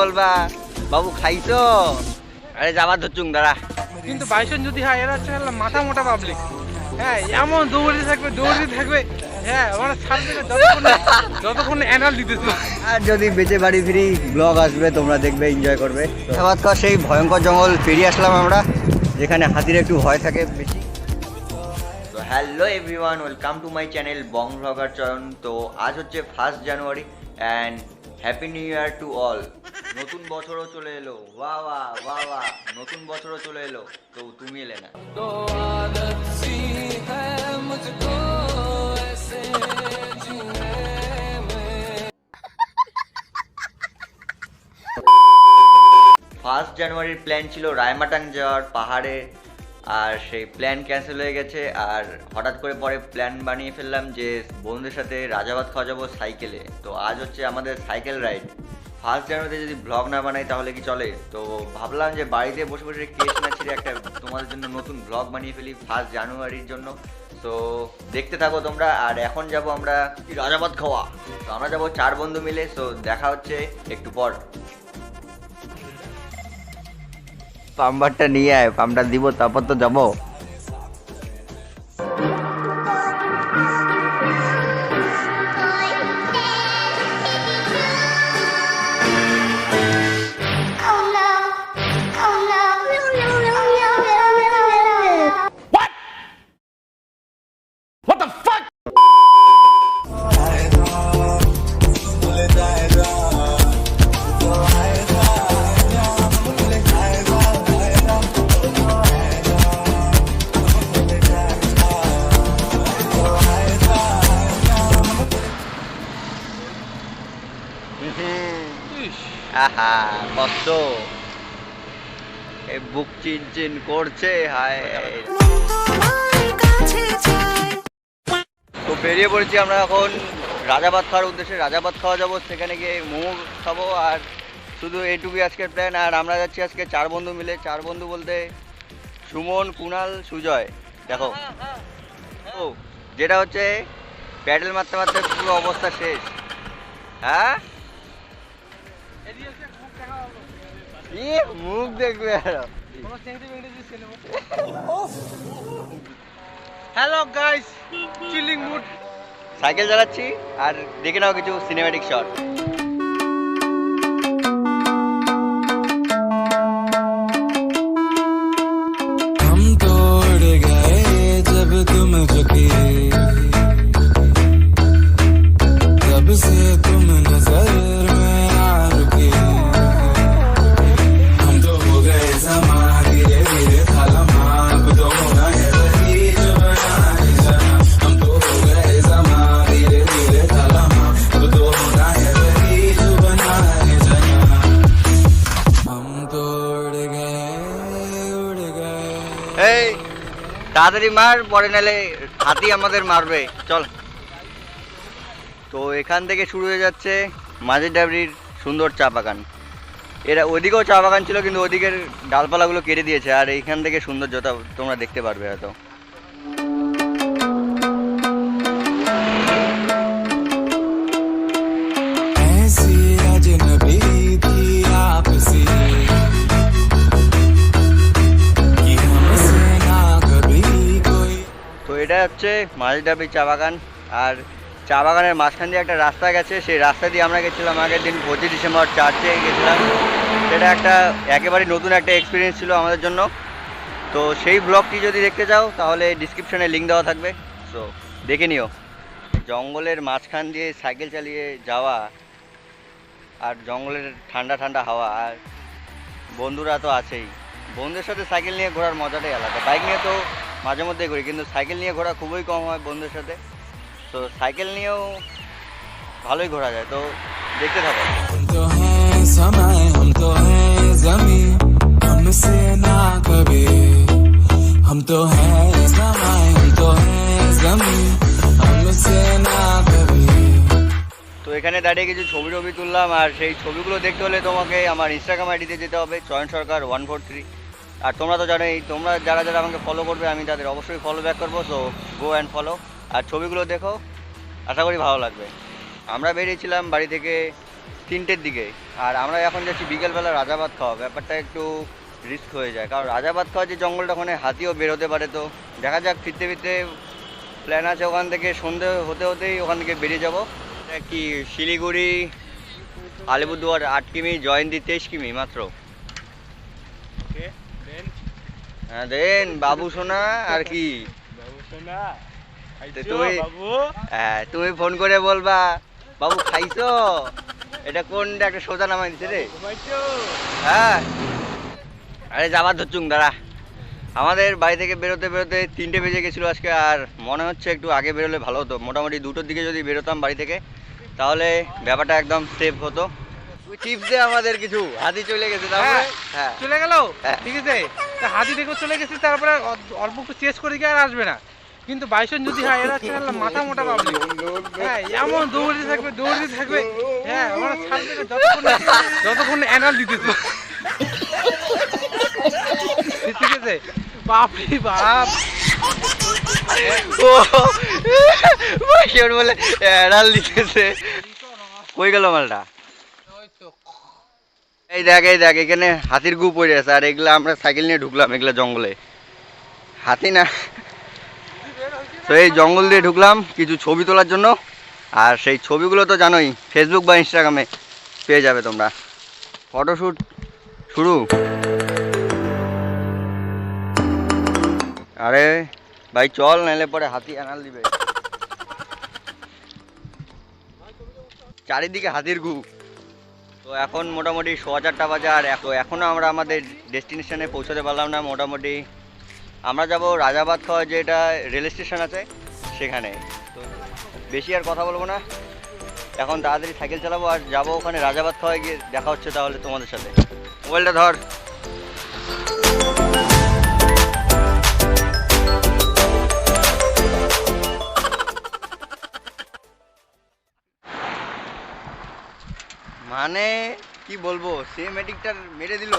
বলবা? বাবু খাইছো? আরে যাবার ধরছুং দাঁড়া। কিন্তু বাইশন যদি হয় এরা হচ্ছে মাথা মোটা পাবলিক হ্যাঁ এমন দৌড়ে থাকবে দৌড়ে থাকবে। হ্যাঁ ওরা ছাড়বে যতক্ষণ অ্যানাল দিতেছে। আর যদি বেঁচে বাড়ি ফিরি ব্লগ আসবে তোমরা দেখবে এনজয় করবে। সেই ভয়ঙ্কর জঙ্গল ফিরে আসলাম আমরা যেখানে হাতির একটু ভয় থাকে বেশি। তো hello everyone welcome to my channel Bong vlogger Chayan তো আজ হচ্ছে first January and happy new year to all নতুন বছরও চলে এলো। ওয়া ওয়া ওয়া ওয়া নতুন বছরও চলে এলো। তো তুমি এলে না। ফার্স্ট জানুয়ারির প্ল্যান ছিল রায়মাটাং যাওয়ার পাহাড়ে আর সেই প্ল্যান ক্যান্সেল হয়ে গেছে আর হঠাৎ করে পরে প্ল্যান বানিয়ে ফেললাম যে বন্ধুদের সাথে রাজাবাদ খাওয়া যাব সাইকেলে। তো আজ হচ্ছে আমাদের সাইকেল রাইড ফার্স্ট জানুয়ারিতে যদি ব্লগ না বানাই তাহলে কি চলে? তো ভাবলাম যে বাড়িতে বসে বসে কেস না ছিঁড়ে একটা তোমাদের জন্য নতুন ব্লগ বানিয়ে ফেলি ফার্স্ট জানুয়ারির জন্য। তো দেখতে থাকো তোমরা, আর এখন যাব আমরা রাজাবাদ খাওয়া? তো আমরা যাব চার বন্ধু মিলে, তো দেখা হচ্ছে একটু পর। পাম্বারটা নিয়ে আয় পাম্পটা দিব, তারপর তো যাব। কষ্ট। এ বুক চিন চিন করছে, হায়। তো বেরিয়ে পড়েছি আমরা এখন রাজাবাদ খাওয়ার উদ্দেশ্যে। রাজাবাদ খাওয়া যাব, সেখানে গিয়ে মোমো খাব, আর শুধু এইটুকুই আজকের প্ল্যান আর আমরা যাচ্ছি আজকে চার বন্ধু মিলে। চার বন্ধু বলতে সুমন কুণাল সুজয়। দেখো। ও, যেটা হচ্ছে প্যাডেল মারতে মারতে পুরো অবস্থা শেষ। হ্যাঁ? ই মুখ দেখবে hello guys chilling mood cycle চালাচ্ছি আর দেখে নাও কিছু সিনেম্যাটিক শট তাড়াতাড়ি মার, পরে নালে হাতি আমাদের মারবে। চল। তো এখান থেকে শুরু হয়ে যাচ্ছে মাঝের ডাবরির সুন্দর চা বাগান। এরা ওদিকেও চা বাগান ছিল, কিন্তু ওদিকের ডালপালাগুলো কেটে দিয়েছে, আর এইখান থেকে সৌন্দর্যতা তোমরা দেখতে পারবে হয়তো। তো এটা হচ্ছে মাঝডাবি চা বাগান। আর চা বাগানের মাঝখান দিয়ে একটা রাস্তা গেছে। সেই রাস্তা দিয়ে আমরা গেছিলাম আগের দিন পঁচিশ ডিসেম্বর চার্চে গেছিলাম। সেটা একটা একেবারে নতুন একটা এক্সপিরিয়েন্স ছিল আমাদের জন্য। তো সেই ব্লগটি যদি দেখতে চাও, তাহলে ডিসক্রিপশনে লিঙ্ক দেওয়া থাকবে। সো দেখে নিও। জঙ্গলের মাঝখান দিয়ে সাইকেল চালিয়ে যাওয়া আর জঙ্গলের ঠান্ডা ঠান্ডা হাওয়া আর বন্ধুরা তো আছেই। বন্ধুদের সাথে সাইকেল নিয়ে ঘোরার মজাটাই আলাদা। বাইক নিয়ে তো মাঝে মধ্যে ঘুরি কিন্তু সাইকেল নিয়ে ঘোরা খুবই কম হয় বন্ধুদের সাথে তো সাইকেল নিয়েও ভালোই ঘোরা যায় তো দেখতে থাকো हम तो हैं समय हम तो हैं जमी हमसे ना कभी हम तो हैं समय हम तो हैं जमी हमसे ना कभी তো এখানে দাঁড়িয়ে কিছু ছবি টবি তুললাম আর সেই ছবিগুলো দেখতে হলে তোমাকে আমার ইনস্টাগ্রাম আইডিতে যেতে হবে Chayan Sarkar one four three আর তোমরা তো জানোই, তোমরা যারা যারা আমাকে ফলো করবে, আমি তাদের অবশ্যই ফলো ব্যাক করব সো গো অ্যান্ড ফলো আর ছবিগুলো দেখো, আশা করি ভালো লাগবে। আমরা বেরিয়েছিলাম বাড়ি থেকে তিনটের দিকে, আর আমরা এখন যাচ্ছি বিকেলবেলা রাজাবাদ খাওয়া। ব্যাপারটা একটু রিস্ক হয়ে যায়, কারণ রাজাবাদ খাওয়া যে জঙ্গলটা, ওখানে হাতিও বেরোতে পারে তো। দেখা যাক, ফিরতে ফিরতে প্ল্যান আছে ওখান থেকে, সন্ধে হতে হতেই ওখান থেকে বেরিয়ে যাব। কি শিলিগুড়ি, আলিপুরদুয়ার আট কিমি, জয়ন্তী তেইশ কিমি মাত্র। হ্যাঁ দেন বাবু সোনা আর কি? তুমি হ্যাঁ তুমি ফোন করে বলবা বাবু খাইছো? এটা একটা সোজা নামাই দিছে রে? হ্যাঁ। আরে যাবার ধরছুং দাঁড়া। আমাদের বাড়ি থেকে বেরোতে বেরোতে তিনটে বেজে গেছিল আজকে আর মনে হচ্ছে একটু আগে বেরোলে ভালো হতো। মোটামুটি দুটোর দিকে যদি বেরোতাম বাড়ি থেকে তাহলে ব্যাপারটা একদম সেফ হতো। টিপস দে আমাদের কিছু হাতি চলে গেছে তারপরে? হ্যাঁ, হ্যাঁ। চলে গেল? হ্যাঁ। ঠিক আছে? হাতি দেখে চলে গেছি তারপরে অল্প একটু চেস করে আর আসবে না। কিন্তু বাইশন যদি হয় এরা হচ্ছে মাথা মোটা পাবলিক হ্যাঁ এমন থাকবে থাকবে। হ্যাঁ ছাড়বে যতক্ষণ যতক্ষণ অ্যানাল দিতেছে ঠিক আছে? বাপরে বাপ। ও বলে এড়াল দিতেছে। কই গেল মালটা? এই দেখ এই দেখ, এখানে হাতির গু পড়ে আছে, আর এগুলা আমরা সাইকেল নিয়ে ঢুকলাম এগুলো জঙ্গলে। হাতি না? তো এই জঙ্গল দিয়ে ঢুকলাম কিছু ছবি তোলার জন্য, আর সেই ছবিগুলো তো জানোই ফেসবুক বা ইনস্টাগ্রামে পেয়ে যাবে তোমরা। ফটোশ্যুট শুরু। আরে, ভাই চল নাইলে পরে হাতি আনাল দিবে। চারিদিকে হাতির গু। তো এখন মোটামুটি ছ হাজারটা বাজার এখন এখনও আমরা আমাদের ডেস্টিনেশনে পৌঁছাতে পারলাম না মোটামুটি। আমরা যাব রাজাবাদ খাওয়া যেটা রেল স্টেশন আছে, সেখানে। তো বেশি আর কথা বলব না। এখন তাড়াতাড়ি সাইকেল চালাবো আর যাব ওখানে রাজাবাদ খাওয়া গিয়ে দেখা হচ্ছে তাহলে তোমাদের সাথে। মোবাইলটা ধর। মানে কি বলব সিনেমেটিকটা মেরে দিল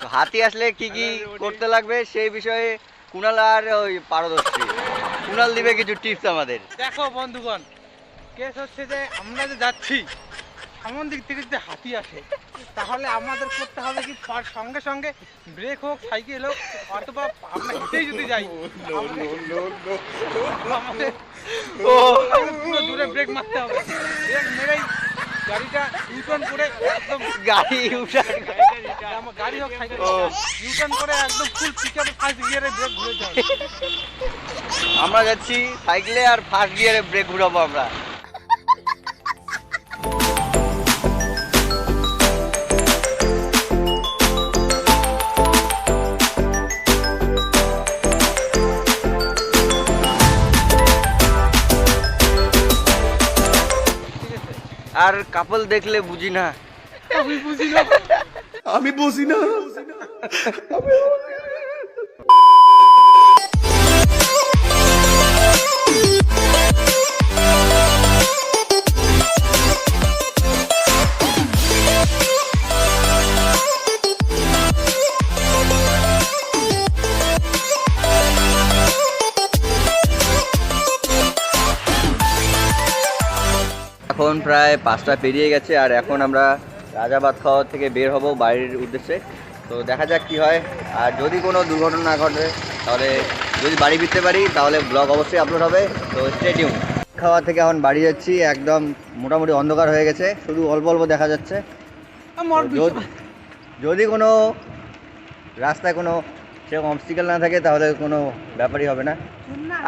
তো হাতি আসলে কি কি করতে লাগবে সেই বিষয়ে কুণাল আর ওই পারদর্শী কুণাল দিবে কিছু টিপস আমাদের দেখো বন্ধুগণ কেস হচ্ছে যে আমরা যে যাচ্ছি সামন দিক থেকে যদি হাতি আসে তাহলে আমাদের করতে হবে কি সঙ্গে সঙ্গে ব্রেক হোক সাইকেল হোক অথবা আমরা হেঁটেই যদি যাই আমাদের- আমাদের ও দূরে ব্রেক মারতে হবে ব্রেক মেরেই গাড়িটা ইউটার্ন করে একদম গাড়ি ইউটার্ন গাড়ি হোক সাইকেল ইউটার্ন করে একদম ফুল পিকআপ ফার্স্ট গিয়ারে ব্রেক ঘুরে যায় আমরা যাচ্ছি সাইকেলে আর ফার্স্ট গিয়ারে ব্রেক ঘুরাবো আমরা। আর কাপল দেখলে বুঝি না আমি বুঝি না আমি বুঝি না এখন প্রায় পাঁচটা পেরিয়ে গেছে আর এখন আমরা রাজাবাদ খাওয়া থেকে বের হব বাড়ির উদ্দেশ্যে। তো দেখা যাক কি হয়। আর যদি কোনো দুর্ঘটনা না ঘটে তাহলে যদি বাড়ি ফিরতে পারি তাহলে ব্লগ অবশ্যই আপলোড হবে। তো স্টেডিয়াম খাওয়া থেকে এখন বাড়ি যাচ্ছি একদম মোটামুটি অন্ধকার হয়ে গেছে শুধু অল্প অল্প দেখা যাচ্ছে। যদি কোনো রাস্তায় কোনো সেরকম অবস্টিকেল না থাকে তাহলে কোনো ব্যাপারই হবে না।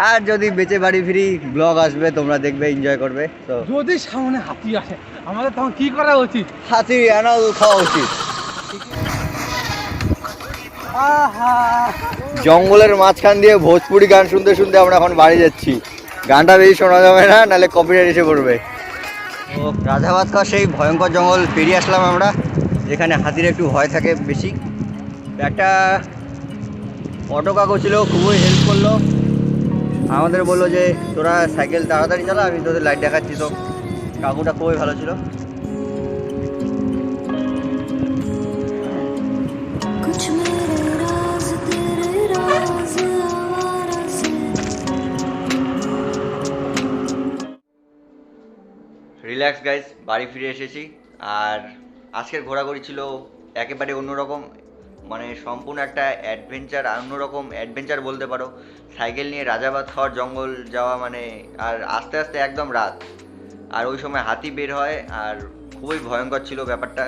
আর যদি বেঁচে বাড়ি ফিরি ব্লগ আসবে তোমরা দেখবে এনজয় করবে তো যদি সামনে হাতি আসে আমাদের তখন কি করা উচিত? হাতি আনাল খাওয়া উচিত। জঙ্গলের মাঝখান দিয়ে ভোজপুরি গান শুনতে শুনতে আমরা এখন বাড়ি যাচ্ছি। গানটা বেশি শোনা যাবে না নাহলে কপিরাইট এসে পড়বে। তো খাওয়া সেই ভয়ঙ্কর জঙ্গল পেরিয়ে আসলাম আমরা যেখানে হাতির একটু ভয় থাকে বেশি। একটা অটো কাকু ছিল খুবই হেল্প করল। আমাদের বলল যে তোরা সাইকেল তাড়াতাড়ি চালা আমি তোদের লাইট দেখাচ্ছি। তো কাকুটা খুবই ভালো ছিল। রিল্যাক্স গাইজ বাড়ি ফিরে এসেছি। আর আজকের ঘোরাঘুরি ছিল একেবারে অন্যরকম। মানে সম্পূর্ণ একটা অ্যাডভেঞ্চার অন্যরকম অ্যাডভেঞ্চার বলতে পারো। সাইকেল নিয়ে রাজাবাদ খাওয়ার জঙ্গল যাওয়া মানে আর আস্তে আস্তে একদম রাত। আর ওই সময় হাতি বের হয়, আর খুবই ভয়ঙ্কর ছিল ব্যাপারটা।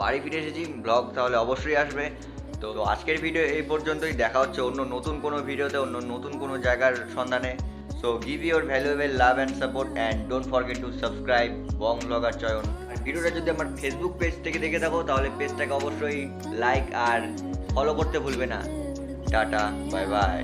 বাড়ি ফিরে এসেছি ব্লগ তাহলে অবশ্যই আসবে। তো আজকের ভিডিও এই পর্যন্তই, দেখা হচ্ছে অন্য নতুন কোনো ভিডিওতে অন্য নতুন কোনো জায়গার সন্ধানে। So give your valuable love and support and don't forget to subscribe Bong blogger Chayan ভিডিওটা যদি আমার ফেসবুক পেজ থেকে দেখে থাকো, তাহলে পেজটাকে অবশ্যই লাইক আর ফলো করতে ভুলবে না টাটা বাই বাই.